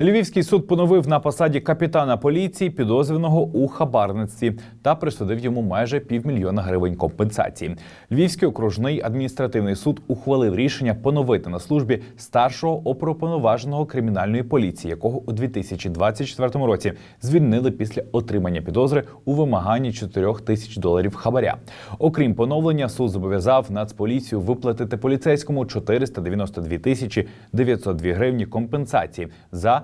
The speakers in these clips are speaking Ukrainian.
Львівський суд поновив на посаді капітана поліції підозрюваного у хабарництві та присудив йому майже півмільйона гривень компенсації. Львівський окружний адміністративний суд ухвалив рішення поновити на службі старшого оперуповноваженого кримінальної поліції, якого у 2024 році звільнили після отримання підозри у вимаганні 4 тисяч доларів хабаря. Окрім поновлення, суд зобов'язав Нацполіцію виплатити поліцейському 492 тисячі 902 гривні компенсації за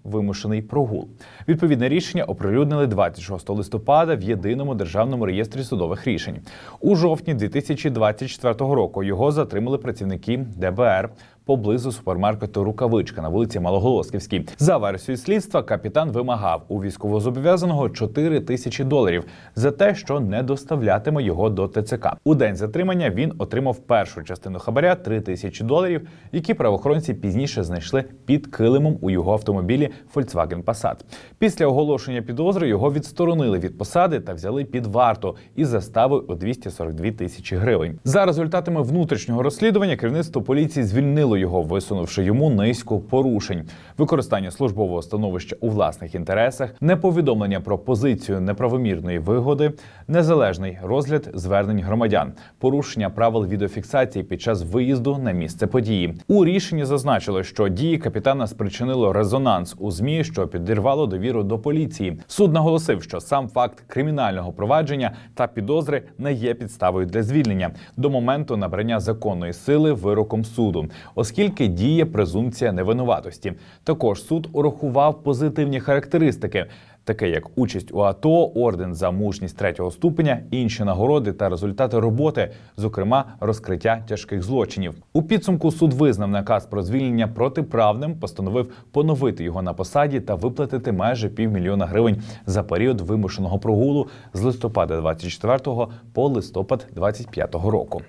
вимушений прогул. Відповідне рішення оприлюднили 26 листопада в єдиному державному реєстрі судових рішень. У жовтні 2024 року його затримали працівники ДБР поблизу супермаркету Рукавичка на вулиці Малоголосківській. За версією слідства, капітан вимагав у військовозобов'язаного 4 тисячі доларів за те, що не доставлятиме його до ТЦК. У день затримання він отримав першу частину хабаря 3 тисячі доларів, які правоохоронці пізніше знайшли під килимом у його автомобілі Volkswagen Passat. Після оголошення підозри його відсторонили від посади та взяли під варту із заставою у 242 тисячі гривень. За результатами внутрішнього розслідування керівництво поліції звільнило його, висунувши йому низку порушень: використання службового становища у власних інтересах, неповідомлення про позицію неправомірної вигоди, незалежний розгляд звернень громадян, порушення правил відеофіксації під час виїзду на місце події. У рішенні зазначили, що дії капітана спричинило резонанс у змі, що підірвало довіру до поліції. Суд наголосив, що сам факт кримінального провадження та підозри не є підставою для звільнення до моменту набрання законної сили вироком суду, оскільки діє презумпція невинуватості. Також суд урахував позитивні характеристики. Таке як участь у АТО, орден за мужність третього ступеня, інші нагороди та результати роботи, зокрема розкриття тяжких злочинів. У підсумку суд визнав наказ про звільнення протиправним, постановив поновити його на посаді та виплатити майже півмільйона гривень за період вимушеного прогулу з листопада 24 по листопад 25 року.